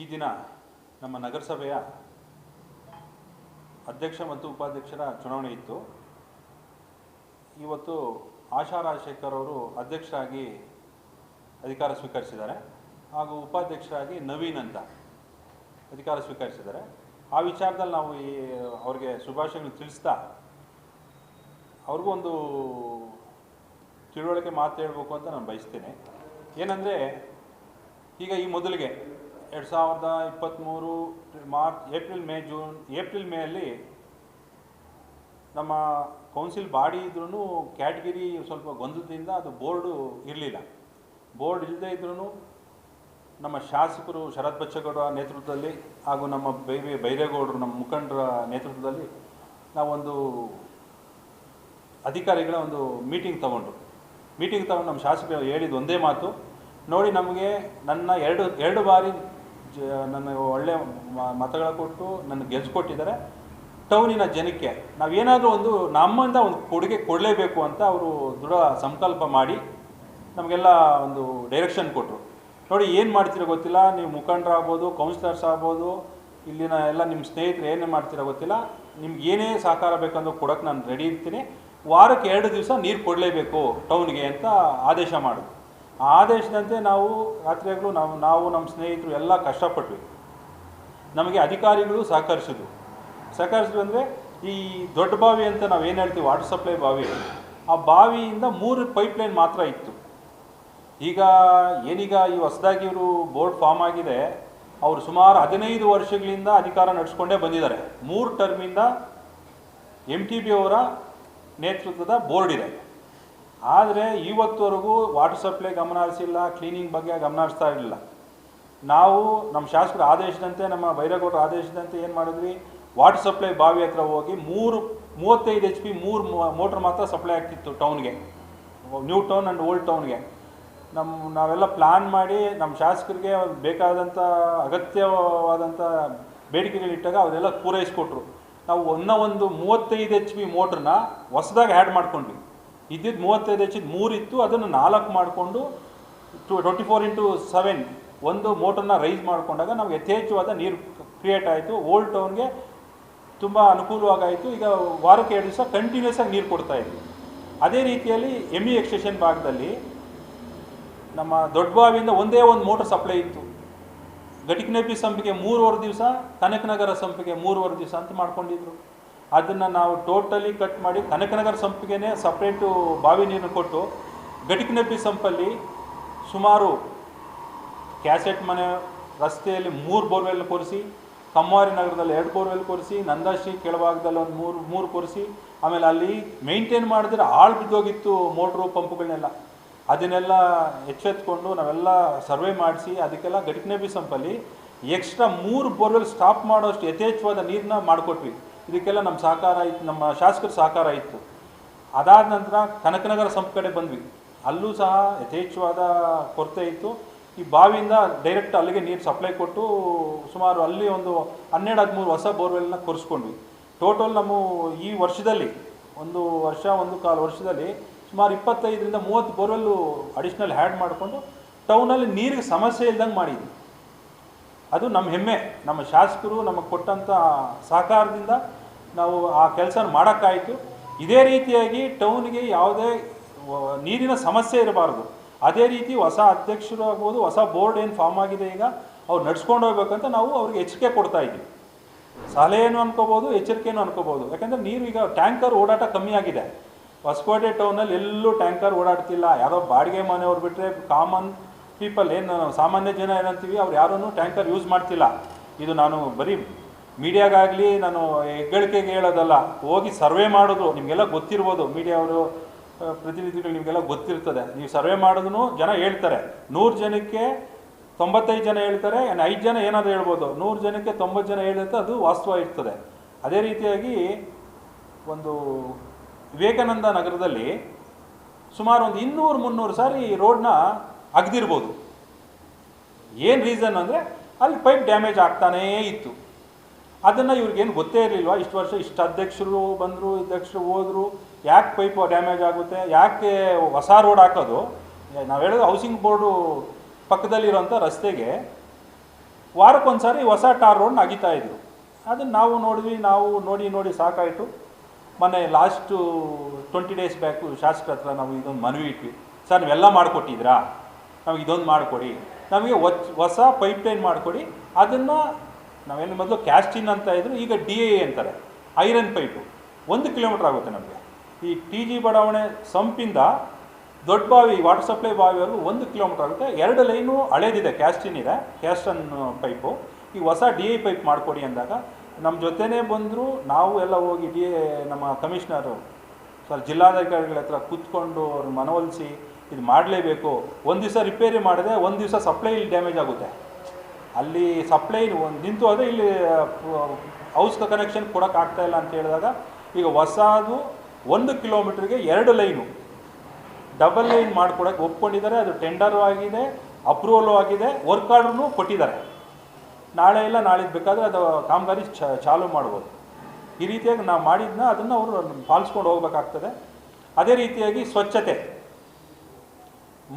ಈ ದಿನ ನಮ್ಮ ನಗರಸಭೆಯ ಅಧ್ಯಕ್ಷ ಮತ್ತು ಉಪಾಧ್ಯಕ್ಷರ ಚುನಾವಣೆ ಇತ್ತು. ಇವತ್ತು ಆಶಾ ರಾಜಶೇಖರ್ ಅವರು ಅಧ್ಯಕ್ಷರಾಗಿ ಅಧಿಕಾರ ಸ್ವೀಕರಿಸಿದ್ದಾರೆ ಹಾಗೂ ಉಪಾಧ್ಯಕ್ಷರಾಗಿ ನವೀನ್ ಅಂತ ಅಧಿಕಾರ ಸ್ವೀಕರಿಸಿದ್ದಾರೆ. ಆ ವಿಚಾರದಲ್ಲಿ ನಾವು ಈ ಅವ್ರಿಗೆ ಶುಭಾಶಯಗಳು ತಿಳಿಸ್ತಾ ಅವ್ರಿಗೂ ಒಂದು ತಿಳುವಳಿಕೆ ಮಾತು ಹೇಳಬೇಕು ಅಂತ ನಾನು ಬಯಸ್ತೇನೆ. ಏನಂದರೆ ಈಗ ಈ ಮೊದಲಿಗೆ ಎರಡು ಸಾವಿರದ ಇಪ್ಪತ್ತ್ಮೂರು March, April, May, June, April, ಮೇಯಲ್ಲಿ ನಮ್ಮ ಕೌನ್ಸಿಲ್ ಬಾಡಿ ಇದ್ರೂ ಕ್ಯಾಟಗಿರಿ ಸ್ವಲ್ಪ ಗೊಂದಲದಿಂದ ಅದು ಬೋರ್ಡು ಇರಲಿಲ್ಲ. ಬೋರ್ಡ್ ಇಲ್ಲದೇ ಇದ್ರೂ ನಮ್ಮ ಶಾಸಕರು ಶರತ್ ಬಚ್ಚೇಗೌಡರ ನೇತೃತ್ವದಲ್ಲಿ ಹಾಗೂ ನಮ್ಮ ಬೈರೇ ಬೈರೇಗೌಡರು, ನಮ್ಮ ಮುಖಂಡರ ನೇತೃತ್ವದಲ್ಲಿ ನಾವೊಂದು ಅಧಿಕಾರಿಗಳ ಒಂದು ಮೀಟಿಂಗ್ ತಗೊಂಡ್ರು ಮೀಟಿಂಗ್ ತಗೊಂಡು ನಮ್ಮ ಶಾಸಕರು ಹೇಳಿದ ಒಂದೇ ಮಾತು. ನೋಡಿ ನಮಗೆ ನನ್ನ ಎರಡು ಎರಡು ಬಾರಿ ನನ್ನ ಒಳ್ಳೆ ಮತಗಳ ಕೊಟ್ಟು ನನ್ನ ಗೆಲ್ಸ್ಕೊಟ್ಟಿದ್ದಾರೆ. ಟೌನಿನ ಜನಕ್ಕೆ ನಾವೇನಾದರೂ ಒಂದು ನಮ್ಮಿಂದ ಒಂದು ಕೊಡುಗೆ ಕೊಡಲೇಬೇಕು ಅಂತ ಅವರು ದೃಢ ಸಂಕಲ್ಪ ಮಾಡಿ ನಮಗೆಲ್ಲ ಒಂದು ಡೈರೆಕ್ಷನ್ ಕೊಟ್ಟರು ನೋಡಿ ಏನು ಮಾಡ್ತೀರೋ ಗೊತ್ತಿಲ್ಲ, ನೀವು ಮುಖಂಡರಾಗ್ಬೋದು ಕೌನ್ಸಿಲರ್ಸ್ ಆಗ್ಬೋದು, ಇಲ್ಲಿನ ಎಲ್ಲ ನಿಮ್ಮ ಸ್ನೇಹಿತರು ಏನೇ ಮಾಡ್ತೀರೋ ಗೊತ್ತಿಲ್ಲ. ನಿಮ್ಗೆ ಏನೇ ಸಹಕಾರ ಬೇಕಂದ್ರೂ ಕೊಡೋಕೆ ನಾನು ರೆಡಿ ಇರ್ತೀನಿ. ವಾರಕ್ಕೆ ಎರಡು ದಿವಸ ನೀರು ಕೊಡಲೇಬೇಕು ಟೌನ್ಗೆ ಅಂತ ಆದೇಶ ಮಾಡಿದ್ರು ಆದೇಶದಂತೆ ನಾವು ರಾತ್ರಿಯಾಗಲೂ ನಾವು ನಾವು ನಮ್ಮ ಸ್ನೇಹಿತರು ಎಲ್ಲ ಕಷ್ಟಪಟ್ವಿ. ನಮಗೆ ಅಧಿಕಾರಿಗಳು ಸಹಕರಿಸಿದ್ರು. ಸಹಕರಿಸಿದ್ರು ಅಂದರೆ ಈ ದೊಡ್ಡ ಬಾವಿ ಅಂತ ನಾವು ಏನು ಹೇಳ್ತೀವಿ ವಾಟರ್ ಸಪ್ಲೈ ಬಾವಿ. ಆ ಬಾವಿಯಿಂದ ಮೂರು ಪೈಪ್ಲೈನ್ ಮಾತ್ರ ಇತ್ತು. ಈಗ ಏನೀಗ ಈ ಹೊಸದಾಗಿ ಇವರು ಬೋರ್ಡ್ ಫಾರ್ಮ್ ಆಗಿದೆ, ಅವರು ಸುಮಾರು ಹದಿನೈದು ವರ್ಷಗಳಿಂದ ಅಧಿಕಾರ ನಡೆಸ್ಕೊಂಡೇ ಬಂದಿದ್ದಾರೆ. ಮೂರು ಟರ್ಮಿಂದ ಎಂ ಟಿ ಬಿ ಅವರ ನೇತೃತ್ವದ ಬೋರ್ಡ್ ಇದೆ. ಆದರೆ ಇವತ್ತುವರೆಗೂ ವಾಟರ್ ಸಪ್ಲೈ ಗಮನ ಹರಿಸಿಲ್ಲ ಕ್ಲೀನಿಂಗ್ ಬಗ್ಗೆ ಗಮನ ಹರಿಸ್ತಾ ಇರಲಿಲ್ಲ. ನಾವು ನಮ್ಮ ಶಾಸಕರ ಆದೇಶದಂತೆ, ನಮ್ಮ ಬೈರೇಗೌಡರ ಆದೇಶದಂತೆ ಏನು ಮಾಡಿದ್ವಿ? ವಾಟರ್ ಸಪ್ಲೈ ಬಾವಿ ಹತ್ರ ಹೋಗಿ ಮೂರು, ಮೂವತ್ತೈದು ಎಚ್ ಪಿ ಮೂರು ಮೋಟ್ರ್ ಮಾತ್ರ ಸಪ್ಲೈ ಆಗ್ತಿತ್ತು ಟೌನ್ಗೆ ನ್ಯೂ ಟೌನ್ ಆ್ಯಂಡ್ ಓಲ್ಡ್ ಟೌನ್ಗೆ ನಮ್ಮ ನಾವೆಲ್ಲ ಪ್ಲ್ಯಾನ್ ಮಾಡಿ ನಮ್ಮ ಶಾಸಕರಿಗೆ ಬೇಕಾದಂಥ ಅಗತ್ಯವಾದಂಥ ಬೇಡಿಕೆಗಳಿಟ್ಟಾಗ ಅವರೆಲ್ಲ ಪೂರೈಸಿಕೊಟ್ರು. ನಾವು ಒನ್ನ ಒಂದು ಮೂವತ್ತೈದು ಎಚ್ ಪಿ ಮೋಟ್ರನ್ನ ಹೊಸದಾಗಿ ಆ್ಯಡ್ ಮಾಡ್ಕೊಂಡ್ವಿ. ಇದ್ದಿದ್ದು ಮೂವತ್ತೈದು ಹೆಚ್ಚಿದ ಮೂರು ಇತ್ತು ಅದನ್ನು ನಾಲ್ಕು ಮಾಡಿಕೊಂಡು two twenty four into seven ಒಂದು ಮೋಟರ್ನ ರೈಸ್ ಮಾಡಿಕೊಂಡಾಗ ನಾವು ಯಥೇಚ್ಛವಾದ ನೀರು ಕ್ರಿಯೇಟ್ ಆಯಿತು. ಓಲ್ಡ್ ಟೌನ್ಗೆ ತುಂಬ ಅನುಕೂಲವಾಗಾಯಿತು. ಈಗ ವಾರಕ್ಕೆ ಎರಡು ದಿವಸ ಕಂಟಿನ್ಯೂಸ್ ಆಗಿ ನೀರು ಕೊಡ್ತಾ ಇದ್ವಿ. ಅದೇ ರೀತಿಯಲ್ಲಿ ಎಂ ಇ ಎಕ್ಸ್ಟೇಷನ್ ಭಾಗದಲ್ಲಿ ನಮ್ಮ ದೊಡ್ಡಬಾವಿಯಿಂದ ಒಂದೇ ಒಂದು ಮೋಟರ್ ಸಪ್ಲೈ ಇತ್ತು. ಗಟಿಕನಪಿ ಸಂಪಿಗೆ ಮೂರುವರೆ ದಿವಸ, ಕನಕನಗರ ಸಂಪಿಗೆ ಮೂರುವರೆ ದಿವಸ ಅಂತ ಮಾಡ್ಕೊಂಡಿದ್ರು. ಅದನ್ನು ನಾವು ಟೋಟಲಿ ಕಟ್ ಮಾಡಿ ಕನಕನಗರ ಸಂಪಿಗೆನೇ ಸಪ್ರೇಟು ಬಾವಿ ನೀರನ್ನು ಕೊಟ್ಟು ಗಟಿಕನಬ್ಬಿ ಸಂಪಲ್ಲಿ ಸುಮಾರು ಕ್ಯಾಸೆಟ್ ಮನೆ, ರಸ್ತೆಯಲ್ಲಿ ಮೂರು ಬೋರ್ವೆಲ್ ಕೊರೆಸಿ, ಕಮ್ಮಾರಿ ನಗರದಲ್ಲಿ ಎರಡು ಬೋರ್ವೆಲ್ ಕೊರೆಸಿ, ನಂದಾಶ್ರೀ ಕೆಳಭಾಗದಲ್ಲಿ ಒಂದು ಮೂರು ಮೂರು ಕೊರೆಸಿ, ಆಮೇಲೆ ಅಲ್ಲಿ ಮೇಂಟೈನ್ ಮಾಡಿದ್ರೆ ಆಳ್ ಬಿದ್ದೋಗಿತ್ತು ಮೋಟ್ರು ಪಂಪ್ಗಳನ್ನೆಲ್ಲ. ಅದನ್ನೆಲ್ಲ ಎಚ್ಚೆತ್ಕೊಂಡು ನಾವೆಲ್ಲ ಸರ್ವೆ ಮಾಡಿಸಿ, ಅದಕ್ಕೆಲ್ಲ ಗಟಿಕನಬಿ ಸಂಪಲ್ಲಿ ಎಕ್ಸ್ಟ್ರಾ ಮೂರು ಬೋರ್ವೆಲ್ ಸ್ಟಾಪ್ ಮಾಡೋಷ್ಟು ಯಥೇಚ್ಛವಾದ ನೀರನ್ನ ಮಾಡಿಕೊಟ್ವಿ. ಇದಕ್ಕೆಲ್ಲ ನಮ್ಮ ಸಹಕಾರ ಇತ್ತು ನಮ್ಮ ಶಾಸಕರ ಸಹಕಾರ ಇತ್ತು. ಅದಾದ ನಂತರ ಕನಕನಗರ ಸಂಪ್ ಕಡೆ ಬಂದ್ವಿ. ಅಲ್ಲೂ ಸಹ ಯಥೇಚ್ಛವಾದ ಕೊರತೆ ಇತ್ತು. ಈ ಬಾವಿಯಿಂದ ಡೈರೆಕ್ಟ್ ಅಲ್ಲಿಗೆ ನೀರು ಸಪ್ಲೈ ಕೊಟ್ಟು ಸುಮಾರು ಅಲ್ಲಿ ಒಂದು ಹನ್ನೆರಡು, ಹದಿಮೂರು ಹೊಸ ಬೋರ್ವೆಲ್ನ ಕೊರೆಸ್ಕೊಂಡ್ವಿ. ಟೋಟಲ್ ನಮ್ಮ ಈ ವರ್ಷದಲ್ಲಿ, ಒಂದು ವರ್ಷ, ಒಂದು ಕಾಲು ವರ್ಷದಲ್ಲಿ ಸುಮಾರು ಇಪ್ಪತ್ತೈದರಿಂದ ಮೂವತ್ತು ಬೋರ್ವೆಲ್ಲು ಅಡಿಷ್ನಲ್ ಹ್ಯಾಡ್ ಮಾಡಿಕೊಂಡು ಟೌನಲ್ಲಿ ನೀರಿಗೆ ಸಮಸ್ಯೆ ಇಲ್ದಂಗೆ ಮಾಡಿದ್ವಿ. ಅದು ನಮ್ಮ ಹೆಮ್ಮೆ. ನಮ್ಮ ಶಾಸಕರು ನಮಗೆ ಕೊಟ್ಟಂಥ ಸಹಕಾರದಿಂದ ನಾವು ಆ ಕೆಲಸ ಮಾಡೋಕ್ಕಾಯಿತು. ಇದೇ ರೀತಿಯಾಗಿ ಟೌನ್ಗೆ ಯಾವುದೇ ನೀರಿನ ಸಮಸ್ಯೆ ಇರಬಾರ್ದು. ಅದೇ ರೀತಿ ಹೊಸ ಅಧ್ಯಕ್ಷರು ಆಗ್ಬೋದು, ಹೊಸ ಬೋರ್ಡ್ ಏನು ಫಾರ್ಮ್ ಆಗಿದೆ ಈಗ, ಅವ್ರು ನಡ್ಸ್ಕೊಂಡು ಹೋಗ್ಬೇಕಂತ ನಾವು ಅವ್ರಿಗೆ ಎಚ್ಚರಿಕೆ ಕೊಡ್ತಾ ಇದ್ದೀವಿ. ಸಲಹೆಯನ್ನು ಅನ್ಕೋಬೋದು, ಎಚ್ಚರಿಕೆಯನ್ನು ಅನ್ಕೋಬೋದು. ಯಾಕಂದರೆ ನೀರು ಈಗ ಟ್ಯಾಂಕರ್ ಓಡಾಟ ಕಮ್ಮಿ ಆಗಿದೆ. ಹೊಸಕೋಟೆ ಟೌನಲ್ಲಿ ಎಲ್ಲೂ ಟ್ಯಾಂಕರ್ ಓಡಾಡ್ತಿಲ್ಲ. ಯಾರೋ ಬಾಡಿಗೆ ಮನೆಯವ್ರು ಬಿಟ್ಟರೆ ಕಾಮನ್ ಪೀಪಲ್ ಏನು ಸಾಮಾನ್ಯ ಜನ ಏನಂತೀವಿ, ಅವ್ರು ಯಾರೂ ಟ್ಯಾಂಕರ್ ಯೂಸ್ ಮಾಡ್ತಿಲ್ಲ. ಇದು ನಾನು ಬರೀ ಮೀಡಿಯಾಗಾಗಲಿ ನಾನು ಹೆಗ್ಗಳಿಕೆಗೆ ಹೇಳೋದಲ್ಲ, ಹೋಗಿ ಸರ್ವೆ ಮಾಡೋದು ನಿಮಗೆಲ್ಲ ಗೊತ್ತಿರ್ಬೋದು. ಮೀಡಿಯಾವರು ಪ್ರತಿನಿಧಿಗಳು ನಿಮಗೆಲ್ಲ ಗೊತ್ತಿರ್ತದೆ. ನೀವು ಸರ್ವೆ ಮಾಡಿದ್ರು ಜನ ಹೇಳ್ತಾರೆ. ನೂರು ಜನಕ್ಕೆ ತೊಂಬತ್ತೈದು ಜನ ಹೇಳ್ತಾರೆ ಏನು ಐದು ಜನ ಏನಾದರೂ ಹೇಳ್ಬೋದು. ನೂರು ಜನಕ್ಕೆ ತೊಂಬತ್ತು ಜನ ಹೇಳುತ್ತೆ ಅದು ವಾಸ್ತವ ಇರ್ತದೆ. ಅದೇ ರೀತಿಯಾಗಿ ಒಂದು ವಿವೇಕಾನಂದ ನಗರದಲ್ಲಿ ಸುಮಾರು ಒಂದು ಇನ್ನೂರು ಮುನ್ನೂರು ಸಾರಿ ರೋಡ್ನ ಅಗ್ದಿರ್ಬೋದು. ಏನು ರೀಸನ್ ಅಂದರೆ ಅಲ್ಲಿ ಪೈಪ್ ಡ್ಯಾಮೇಜ್ ಆಗ್ತಾನೇ ಇತ್ತು. ಅದನ್ನು ಇವ್ರಿಗೇನು ಗೊತ್ತೇ ಇರಲಿಲ್ವ? ಇಷ್ಟು ವರ್ಷ ಇಷ್ಟು ಅಧ್ಯಕ್ಷರು ಬಂದರು ಅಧ್ಯಕ್ಷರು ಹೋದರು, ಯಾಕೆ ಪೈಪ್ ಡ್ಯಾಮೇಜ್ ಆಗುತ್ತೆ, ಯಾಕೆ ಹೊಸ ರೋಡ್ ಹಾಕೋದು? ನಾವು ಹೇಳೋದು ಹೌಸಿಂಗ್ ಬೋರ್ಡು ಪಕ್ಕದಲ್ಲಿರೋಂಥ ರಸ್ತೆಗೆ ವಾರಕ್ಕೊಂದು ಸಾರಿ ಹೊಸ ಟಾರ್ ರೋಡ್ನ ಅಗಿತಾ ಇದ್ರು. ಅದನ್ನು ನಾವು ನೋಡಿದ್ವಿ, ನಾವು ನೋಡಿ ನೋಡಿ ಸಾಕಾಯಿತು. ಮೊನ್ನೆ ಲಾಸ್ಟು ಟ್ವೆಂಟಿ ಡೇಸ್ ಬ್ಯಾಕು ಶಾಸಕರ ಹತ್ರ ನಾವು ಇದೊಂದು ಮನವಿ ಇಟ್ವಿ. ಸರ್, ನೀವೆಲ್ಲ ಮಾಡಿಕೊಟ್ಟಿದ್ರಾ? ನಮಗೆ ಇದೊಂದು ಮಾಡಿಕೊಡಿ. ನಮಗೆ ಹೊಸ ಪೈಪ್ ಲೈನ್ ಮಾಡಿಕೊಡಿ. ಅದನ್ನು ನಾವೇನು ಮೊದಲು ಕ್ಯಾಸ್ಟಿನ್ ಅಂತ ಇದ್ರು, ಈಗ ಡಿ ಎ ಅಂತಾರೆ. ಐರನ್ ಪೈಪು ಒಂದು ಕಿಲೋಮೀಟ್ರ್ ಆಗುತ್ತೆ ನಮಗೆ. ಈ ಟಿ ಜಿ ಬಡಾವಣೆ ಸಂಪಿಂದ ದೊಡ್ಡ ಬಾವಿ ವಾಟರ್ ಸಪ್ಲೈ ಬಾವಿವರೆಗೂ ಒಂದು ಕಿಲೋಮೀಟರ್ ಆಗುತ್ತೆ. ಎರಡು ಲೈನು ಹಳೇದಿದೆ ಕ್ಯಾಸ್ಟಿನ್ ಇದೆ ಕ್ಯಾಸ್ಟನ್ ಪೈಪು ಈ ಹೊಸ ಡಿ ಎ ಪೈಪ್ ಮಾಡಿಕೊಡಿ ಅಂದಾಗ ನಮ್ಮ ಜೊತೆನೇ ಬಂದರು, ನಾವು ಎಲ್ಲ ಹೋಗಿ ಡಿ ಎ ನಮ್ಮ ಕಮಿಷನರು ಸರ್, ಜಿಲ್ಲಾಧಿಕಾರಿಗಳ ಹತ್ರ ಕೂತ್ಕೊಂಡು ಅವ್ರನ್ನ ಮನವೊಲಿಸಿ ಇದು ಮಾಡಲೇಬೇಕು. ಒಂದು ದಿವಸ ರಿಪೇರಿ ಮಾಡಿದೆ ಒಂದು ದಿವಸ ಸಪ್ಲೈ ಇಲ್ಲಿ ಡ್ಯಾಮೇಜ್ ಆಗುತ್ತೆ. ಅಲ್ಲಿ ಸಪ್ಲೈ ನಿಂತು ಆದರೆ ಇಲ್ಲಿ ಹೌಸ್ ಕನೆಕ್ಷನ್ ಕೊಡೋಕೆ ಆಗ್ತಾ ಇಲ್ಲ ಅಂತ ಹೇಳಿದಾಗ ಈಗ ಹೊಸದು ಒಂದು ಕಿಲೋಮೀಟ್ರಿಗೆ ಎರಡು ಲೈನು. ಡಬಲ್ ಲೈನ್ ಮಾಡ್ಕೊಡಕ್ಕೆ ಒಪ್ಕೊಂಡಿದ್ದಾರೆ, ಅದು ಟೆಂಡರು ಆಗಿದೆ ಅಪ್ರೂವಲು ಆಗಿದೆ ವರ್ಕ್ ಆರ್ಡ್ರೂ ಕೊಟ್ಟಿದ್ದಾರೆ. ನಾಳೆ ಇಲ್ಲ, ನಾಳಿದ್ದು ಬೇಕಾದರೆ ಅದು ಕಾಮಗಾರಿ ಚಾಲು ಮಾಡ್ಬೋದು. ಈ ರೀತಿಯಾಗಿ ನಾವು ಮಾಡಿದ್ನ ಅದನ್ನು ಅವರು ಪಾಲಿಸ್ಕೊಂಡು ಹೋಗ್ಬೇಕಾಗ್ತದೆ. ಅದೇ ರೀತಿಯಾಗಿ ಸ್ವಚ್ಛತೆ.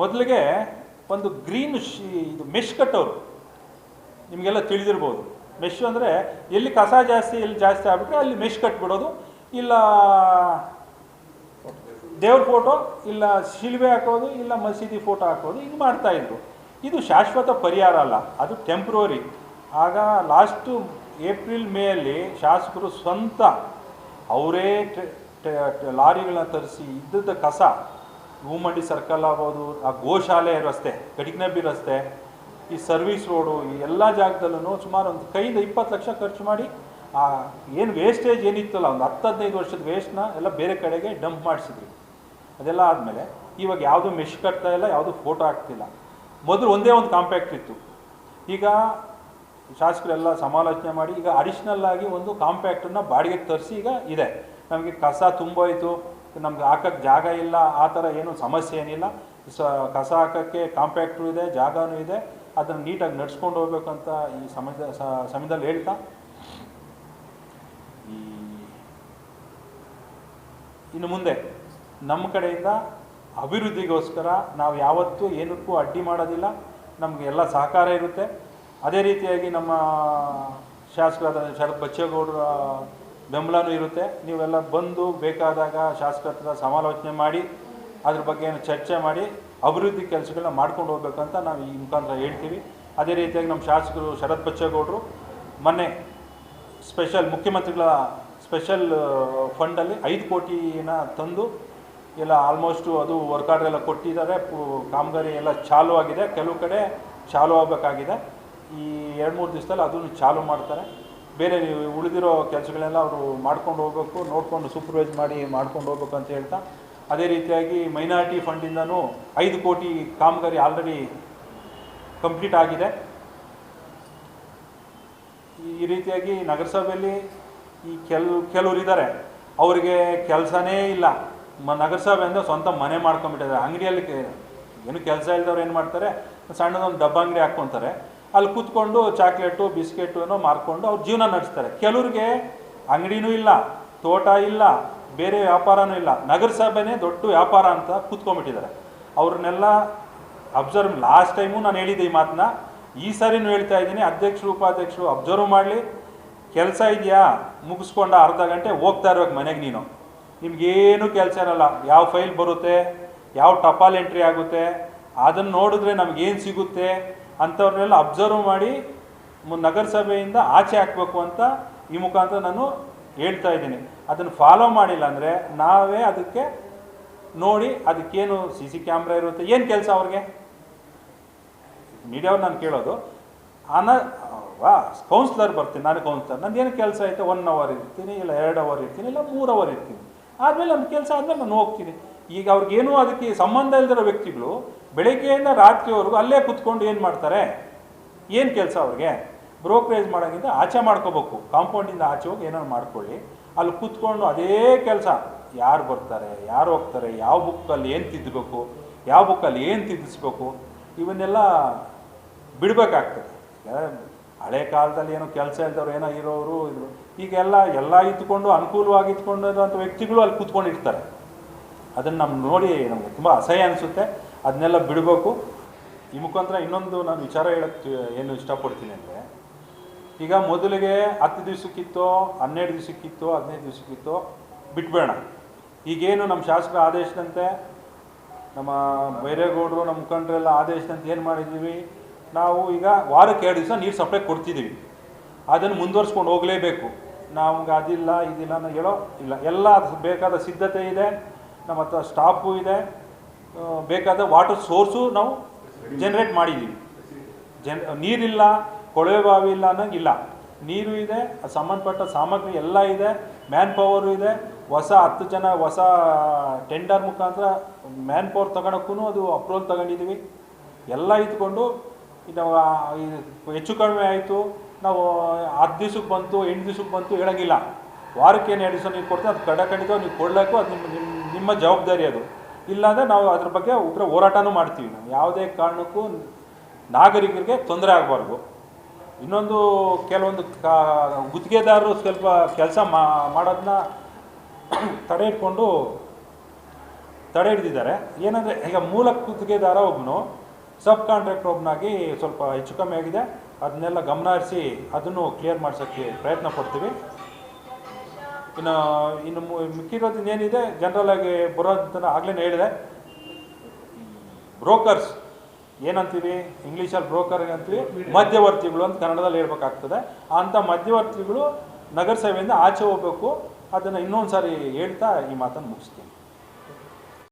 ಮೊದಲಿಗೆ ಒಂದು ಗ್ರೀನ್ ಇದು ಮೆಶ್ ಕಟ್ಟೋರು. ನಿಮಗೆಲ್ಲ ತಿಳಿದಿರ್ಬೋದು. ಮೆಶ್ ಅಂದರೆ ಎಲ್ಲಿ ಕಸ ಜಾಸ್ತಿ, ಎಲ್ಲಿ ಜಾಸ್ತಿ ಆಗ್ಬಿಟ್ರೆ ಅಲ್ಲಿ ಮೆಶ್ ಕಟ್ಬಿಡೋದು. ಇಲ್ಲ ದೇವ್ರ ಫೋಟೋ, ಇಲ್ಲ ಶಿಲ್ವೆ ಹಾಕೋದು, ಇಲ್ಲ ಮಸೀದಿ ಫೋಟೋ ಹಾಕೋದು ಇದು ಮಾಡ್ತಾಯಿದ್ರು ಇದು ಶಾಶ್ವತ ಪರಿಹಾರ ಅಲ್ಲ, ಅದು ಟೆಂಪ್ರವರಿ ಆಗ ಲಾಸ್ಟು ಏಪ್ರಿಲ್ ಮೇಯಲ್ಲಿ ಶಾಸಕರು ಸ್ವಂತ, ಅವರೇ ಲಾರಿಗಳನ್ನ ತರಿಸಿ ಇದ್ದದ ಕಸ ಹೂಮಂಡಿ ಸರ್ಕಲ್ ಆಗ್ಬೋದು, ಆ ಗೋಶಾಲೆ ರಸ್ತೆ ಕಡಿಗ್ನಬ್ಬಿ ರಸ್ತೆ, ಈ ಸರ್ವಿಸ್ ರೋಡು, ಈ ಎಲ್ಲ ಜಾಗದಲ್ಲೂ ಸುಮಾರು ಒಂದು ಕೈಯಿಂದ ಇಪ್ಪತ್ತು ಲಕ್ಷ ಖರ್ಚು ಮಾಡಿ, ಆ ಏನು ವೇಸ್ಟೇಜ್ ಏನಿತ್ತಲ್ಲ, ಒಂದು ಹತ್ತು ಹದಿನೈದು ವರ್ಷದ ವೇಸ್ಟ್ನ ಎಲ್ಲ ಬೇರೆ ಕಡೆಗೆ ಡಂಪ್ ಮಾಡಿಸಿದ್ವಿ ಅದೆಲ್ಲ ಆದಮೇಲೆ ಇವಾಗ ಯಾವುದು ಮೆಶ್ ಕಟ್ತಾ ಇಲ್ಲ, ಯಾವುದು ಫೋಟೋ ಆಗ್ತಿಲ್ಲ ಮೊದಲು ಒಂದೇ ಒಂದು ಕಾಂಪ್ಯಾಕ್ಟ್ ಇತ್ತು. ಈಗ ಶಾಸಕರೆಲ್ಲ ಸಮಾಲೋಚನೆ ಮಾಡಿ, ಈಗ ಅಡಿಷ್ನಲ್ ಆಗಿ ಒಂದು ಕಾಂಪ್ಯಾಕ್ಟನ್ನು ಬಾಡಿಗೆಗೆ ತರಿಸಿ ಈಗ ಇದೆ. ನಮಗೆ ಕಸ ತುಂಬೋಯ್ತು ನಮ್ಗೆ ಹಾಕಕ್ಕೆ ಜಾಗ ಇಲ್ಲ, ಆ ಥರ ಏನು ಸಮಸ್ಯೆ ಏನಿಲ್ಲ. ಸ ಕಸ ಹಾಕೋಕ್ಕೆ ಕಾಂಪ್ಯಾಕ್ಟ್ರು ಇದೆ, ಜಾಗನೂ ಇದೆ. ಅದನ್ನು ನೀಟಾಗಿ ನಡ್ಸ್ಕೊಂಡು ಹೋಗ್ಬೇಕು ಅಂತ ಈ ಸಮಯದ, ಸ- ಸಮಯದಲ್ಲಿ ಹೇಳ್ತಾ. ಈ ಇನ್ನು ಮುಂದೆ, ನಮ್ಮ ಕಡೆಯಿಂದ ಅಭಿವೃದ್ಧಿಗೋಸ್ಕರ ನಾವು ಯಾವತ್ತೂ ಏನಕ್ಕೂ ಅಡ್ಡಿ ಮಾಡೋದಿಲ್ಲ. ನಮಗೆ ಎಲ್ಲ ಸಹಕಾರ ಇರುತ್ತೆ. ಅದೇ ರೀತಿಯಾಗಿ ನಮ್ಮ ಶಾಸಕರಾದ ಶರತ್ ಬಚ್ಚೇಗೌಡರ ಬೆಂಬಲನೂ ಇರುತ್ತೆ. ನೀವೆಲ್ಲ ಬಂದು ಬೇಕಾದಾಗ ಶಾಸಕರ ಸಮಾಲೋಚನೆ ಮಾಡಿ, ಅದ್ರ ಬಗ್ಗೆ ಏನು ಚರ್ಚೆ ಮಾಡಿ, ಅಭಿವೃದ್ಧಿ ಕೆಲಸಗಳನ್ನ ಮಾಡ್ಕೊಂಡು ಹೋಗ್ಬೇಕಂತ ನಾವು ಈ ಮುಖಾಂತರ ಹೇಳ್ತೀವಿ. ಅದೇ ರೀತಿಯಾಗಿ ನಮ್ಮ ಶಾಸಕರು ಶರತ್ ಬಚ್ಚೇಗೌಡರು, ಮೊನ್ನೆ ಸ್ಪೆಷಲ್ ಮುಖ್ಯಮಂತ್ರಿಗಳ ಸ್ಪೆಷಲ್ ಫಂಡಲ್ಲಿ ಐದು ಕೋಟಿನ ತಂದು ಎಲ್ಲ ಆಲ್ಮೋಸ್ಟು ಅದು ವರ್ಕಾರ್ಡ್ ಎಲ್ಲ ಕೊಟ್ಟಿದ್ದಾರೆ. ಕಾಮಗಾರಿ ಎಲ್ಲ ಚಾಲು ಆಗಿದೆ. ಕೆಲವು ಕಡೆ ಚಾಲು ಆಗಬೇಕಾಗಿದೆ. ಈ ಎರಡು ಮೂರು ದಿವಸದಲ್ಲಿ ಅದನ್ನು ಚಾಲು ಮಾಡ್ತಾರೆ. ಬೇರೆ ನೀವು ಉಳಿದಿರೋ ಕೆಲಸಗಳೆಲ್ಲ ಅವರು ಮಾಡ್ಕೊಂಡು ಹೋಗ್ಬೇಕು, ನೋಡಿಕೊಂಡು ಸೂಪರ್ವೈಸ್ ಮಾಡಿ ಮಾಡ್ಕೊಂಡು ಹೋಗ್ಬೇಕು ಅಂತ ಹೇಳ್ತಾ, ಅದೇ ರೀತಿಯಾಗಿ ಮೈನಾರಿಟಿ ಫಂಡಿಂದನೂ ಐದು ಕೋಟಿ ಕಾಮಗಾರಿ ಆಲ್ರೆಡಿ ಕಂಪ್ಲೀಟ್ ಆಗಿದೆ. ಈ ರೀತಿಯಾಗಿ ನಗರಸಭೆಯಲ್ಲಿ ಈ ಕೆಲ್, ಕೆಲವ್ರು ಇದ್ದಾರೆ, ಅವರಿಗೆ ಕೆಲಸನೇ ಇಲ್ಲ. ಮ, ನಗರಸಭೆ ಅಂದರೆ ಸ್ವಂತ ಮನೆ ಮಾಡ್ಕೊಂಬಿಟ್ಟಿದ್ದಾರೆ ಅಂಗಡಿಯಲ್ಲಿ ಏನು ಕೆಲಸ ಇಲ್ಲದವ್ರು ಏನು ಮಾಡ್ತಾರೆ? ಸಣ್ಣದೊಂದು ಡಬ್ಬ ಅಂಗಡಿ ಹಾಕ್ಕೊತಾರೆ. ಅಲ್ಲಿ ಕೂತ್ಕೊಂಡು ಚಾಕ್ಲೇಟು ಬಿಸ್ಕೆಟು ಏನೋ ಮಾರ್ಕೊಂಡು ಅವ್ರು ಜೀವನ ನಡೆಸ್ತಾರೆ. ಕೆಲವ್ರಿಗೆ ಅಂಗಡಿನೂ ಇಲ್ಲ, ತೋಟ ಇಲ್ಲ, ಬೇರೆ ವ್ಯಾಪಾರನೂ ಇಲ್ಲ. ನಗರಸಭೆನೇ ದೊಡ್ಡ ವ್ಯಾಪಾರ ಅಂತ ಕೂತ್ಕೊಂಡ್ಬಿಟ್ಟಿದ್ದಾರೆ. ಅವ್ರನ್ನೆಲ್ಲ ಅಬ್ಸರ್ವ್, ಲಾಸ್ಟ್ ಟೈಮು ನಾನು ಹೇಳಿದ್ದೆ ಈ ಮಾತನ್ನ. ಈ ಸಾರಿನೂ ಹೇಳ್ತಾ ಇದ್ದೀನಿ, ಅಧ್ಯಕ್ಷರು, ಉಪಾಧ್ಯಕ್ಷರು ಅಬ್ಸರ್ವ್ ಮಾಡಲಿ. ಕೆಲಸ ಇದೆಯಾ? ಮುಗಿಸ್ಕೊಂಡ ಅರ್ಧ ಗಂಟೆ ಹೋಗ್ತಾ ಇರ್ಬೇಕು ಮನೆಗೆ ನೀನು. ನಿಮಗೇನು ಕೆಲಸ ಇರಲ್ಲ. ಯಾವ ಫೈಲ್ ಬರುತ್ತೆ? ಯಾವ ಟಪಾಲ್ ಎಂಟ್ರಿ ಆಗುತ್ತೆ? ಅದನ್ನು ನೋಡಿದ್ರೆ ನಮಗೇನು ಸಿಗುತ್ತೆ? ಅಂಥವ್ರನ್ನೆಲ್ಲ ಅಬ್ಸರ್ವ್ ಮಾಡಿ ನಗರಸಭೆಯಿಂದ ಆಚೆ ಹಾಕಬೇಕು ಅಂತ ಈ ಮುಖಾಂತರ ನಾನು ಹೇಳ್ತಾ ಇದ್ದೀನಿ. ಅದನ್ನು ಫಾಲೋ ಮಾಡಿಲ್ಲ ಅಂದರೆ ನಾವೇ ಅದಕ್ಕೆ ನೋಡಿ ಅದಕ್ಕೇನು ಸಿ ಸಿ ಕ್ಯಾಮ್ರಾ ಇರುತ್ತೆ, ಏನು ಕೆಲಸ ಅವ್ರಿಗೆ? ಮೀಡಿಯಾವ್ರು ನಾನು ಕೇಳೋದು, ಅನ ವಾ ಕೌನ್ಸ್ಲರ್ ಬರ್ತೀನಿ, ನಾನು ಕೌನ್ಸ್ಲರ್ ನಂದು ಏನು ಕೆಲಸ ಐತೆ ಒನ್ ಅವರ್ ಇರ್ತೀನಿ, ಇಲ್ಲ ಎರಡು ಅವರ್ ಇರ್ತೀನಿ, ಇಲ್ಲ ಮೂರು ಅವರ್ ಇರ್ತೀನಿ. ಆದಮೇಲೆ ನಮ್ಮ ಕೆಲಸ ಆದಮೇಲೆ ನಾನು ಹೋಗ್ತೀನಿ. ಈಗ ಅವ್ರಿಗೇನು ಅದಕ್ಕೆ ಸಂಬಂಧ ಇಲ್ದಿರೋ ವ್ಯಕ್ತಿಗಳು ಬೆಳಗ್ಗೆಯಿಂದ ರಾತ್ರಿವರೆಗೂ ಅಲ್ಲೇ ಕುತ್ಕೊಂಡು ಏನು ಮಾಡ್ತಾರೆ? ಏನು ಕೆಲಸ ಅವ್ರಿಗೆ? ಬ್ರೋಕರೇಜ್ ಮಾಡೋಕ್ಕಿಂತ ಆಚೆ ಮಾಡ್ಕೋಬೇಕು. ಕಾಂಪೌಂಡಿಂದ ಆಚೆ ಹೋಗಿ ಏನಾದ್ರು ಮಾಡ್ಕೊಳ್ಳಿ. ಅಲ್ಲಿ ಕೂತ್ಕೊಂಡು ಅದೇ ಕೆಲಸ. ಯಾರು ಬರ್ತಾರೆ, ಯಾರು ಹೋಗ್ತಾರೆ, ಯಾವ ಬುಕ್ಕಲ್ಲಿ ಏನು ತಿದ್ದಬೇಕು ಯಾವ ಬುಕ್ಕಲ್ಲಿ ಏನು ತಿದ್ದಿಸ್ಬೇಕು, ಇವನ್ನೆಲ್ಲ ಬಿಡಬೇಕಾಗ್ತದೆ. ಹಳೆ ಕಾಲದಲ್ಲಿ ಏನೋ ಕೆಲಸ ಇಲ್ದವ್ರು, ಏನೋ ಇರೋರು ಇದ್ರು ಈಗೆಲ್ಲ ಎಲ್ಲ ಇದ್ಕೊಂಡು, ಅನುಕೂಲವಾಗಿ ಇದ್ಕೊಂಡಿರೋಂಥ ವ್ಯಕ್ತಿಗಳು ಅಲ್ಲಿ ಕೂತ್ಕೊಂಡಿರ್ತಾರೆ. ಅದನ್ನು ನಮ್ಮ ನೋಡಿ ನಮಗೆ ತುಂಬ ಅಸಹ್ಯ ಅನಿಸುತ್ತೆ. ಅದನ್ನೆಲ್ಲ ಬಿಡಬೇಕು. ಈ ಮುಖಾಂತರ ಇನ್ನೊಂದು ನಾನು ವಿಚಾರ ಹೇಳಕ್ಕೆ ಏನು ಇಷ್ಟಪಡ್ತೀನಿ ಅಂದರೆ, ಈಗ ಮೊದಲಿಗೆ ಹತ್ತು ದಿವಸಕ್ಕಿತ್ತು, ಹನ್ನೆರಡು ದಿವಸಕ್ಕಿತ್ತೋ, ಹದಿನೈದು ದಿವಸಕ್ಕಿತ್ತೋ ಬಿಟ್ಬೇಡ. ಈಗೇನು ನಮ್ಮ ಶಾಸಕ ಆದೇಶದಂತೆ, ನಮ್ಮ ಬೈರೇಗೌಡರು, ನಮ್ಮ ಮುಖಂಡರೆಲ್ಲ ಆದೇಶದಂತೆ ಏನು ಮಾಡಿದ್ದೀವಿ? ನಾವು ಈಗ ವಾರಕ್ಕೆ ಎರಡು ದಿವಸ ನೀರು ಸಪ್ಲೈ ಕೊಡ್ತಿದ್ದೀವಿ. ಅದನ್ನು ಮುಂದುವರ್ಸ್ಕೊಂಡು ಹೋಗಲೇಬೇಕು. ನಮ್ಗೆ ಅದಿಲ್ಲ, ಇದಿಲ್ಲ ಅನ್ನೋ ಹೇಳೋ ಇಲ್ಲ. ಎಲ್ಲ ಬೇಕಾದ ಸಿದ್ಧತೆ ಇದೆ. ನಮ್ಮ ಹತ್ರ ಸ್ಟಾಫು ಇದೆ. ಬೇಕಾದ ವಾಟರ್ ಸೋರ್ಸು ನಾವು ಜನ್ರೇಟ್ ಮಾಡಿದ್ದೀವಿ. ಜನ್ ನೀರಿಲ್ಲ, ಕೊಳವೆ ಬಾವಿ ಇಲ್ಲ ಅನ್ನೋಂಗಿಲ್ಲ ನೀರು ಇದೆ, ಸಂಬಂಧಪಟ್ಟ ಸಾಮಗ್ರಿ ಎಲ್ಲ ಇದೆ ಮ್ಯಾನ್ ಪವರು ಇದೆ. ಹೊಸ ಹತ್ತು ಜನ, ಹೊಸ ಟೆಂಡರ್ ಮುಖಾಂತರ ಮ್ಯಾನ್ ಪವರ್ ತಗೊಳಕ್ಕೂ ಅದು ಅಪ್ರೂವಲ್ ತಗೊಂಡಿದ್ದೀವಿ. ಎಲ್ಲ ಇದ್ಕೊಂಡು ಇದು ಹೆಚ್ಚು ಕಡಿಮೆ ಆಯಿತು. ನಾವು ಹತ್ತು ದಿವ್ಸಕ್ಕೆ ಬಂತು, ಎಂಟು ದಿವ್ಸಕ್ಕೆ ಬಂತು ಹೇಳೋಂಗಿಲ್ಲ. ವಾರಕ್ಕೆ ಏನು ಎರಡು ದಿವಸ ನೀವು ಕೊಡ್ತೀವಿ ಅದು ಕಡ ಖಂಡಿತ ನೀವು ಕೊಡಲೇಕು ಅದು ನಿಮ್ಮ ನಿಮ್ಮ ಜವಾಬ್ದಾರಿ ಅದು. ಇಲ್ಲಾಂದರೆ ನಾವು ಅದ್ರ ಬಗ್ಗೆ ಉಗ್ರ ಹೋರಾಟನೂ ಮಾಡ್ತೀವಿ ನಾವು. ಯಾವುದೇ ಕಾರಣಕ್ಕೂ ನಾಗರಿಕರಿಗೆ ತೊಂದರೆ ಆಗಬಾರ್ದು. ಇನ್ನೊಂದು ಕೆಲವೊಂದು ಕಾ, ಗುತ್ತಿಗೆದಾರರು ಸ್ವಲ್ಪ ಕೆಲಸ ಮಾಡೋದನ್ನ ತಡೆ ಇಟ್ಕೊಂಡು ತಡೆ ಹಿಡಿದಿದ್ದಾರೆ. ಏನಂದರೆ, ಈಗ ಮೂಲ ಗುತ್ತಿಗೆದಾರ ಒಬ್ಬನು ಸಬ್ ಕಾಂಟ್ರಾಕ್ಟರ್ ಒಬ್ಬನಾಗಿ ಸ್ವಲ್ಪ ಹೆಚ್ಚು ಕಮ್ಮಿ ಆಗಿದೆ. ಅದನ್ನೆಲ್ಲ ಗಮನ ಹರಿಸಿ ಅದನ್ನು ಕ್ಲಿಯರ್ ಮಾಡಿಸೋಕ್ಕೆ ಪ್ರಯತ್ನ ಪಡ್ತೀವಿ. ಇನ್ನು ಇನ್ನು ಮಿಕ್ಕಿರೋದು ಏನಿದೆ ಜನರಲ್ ಆಗಿ ಬರೋದನ್ನ ಆಗ್ಲೇ ಹೇಳಿದೆ. ಬ್ರೋಕರ್ಸ್ ಏನಂತೀವಿ ಇಂಗ್ಲೀಷಲ್ಲಿ ಬ್ರೋಕರ್ ಅಂತೀವಿ ಮಧ್ಯವರ್ತಿಗಳು ಅಂತ ಕನ್ನಡದಲ್ಲಿ ಹೇಳ್ಬೇಕಾಗ್ತದೆ. ಅಂಥ ಮಧ್ಯವರ್ತಿಗಳು ನಗರಸಭೆಯಿಂದ ಆಚೆ ಹೋಗ್ಬೇಕು. ಅದನ್ನು ಇನ್ನೊಂದು ಸಾರಿ ಹೇಳ್ತಾ ಈ ಮಾತನ್ನು ಮುಗಿಸ್ತೀನಿ.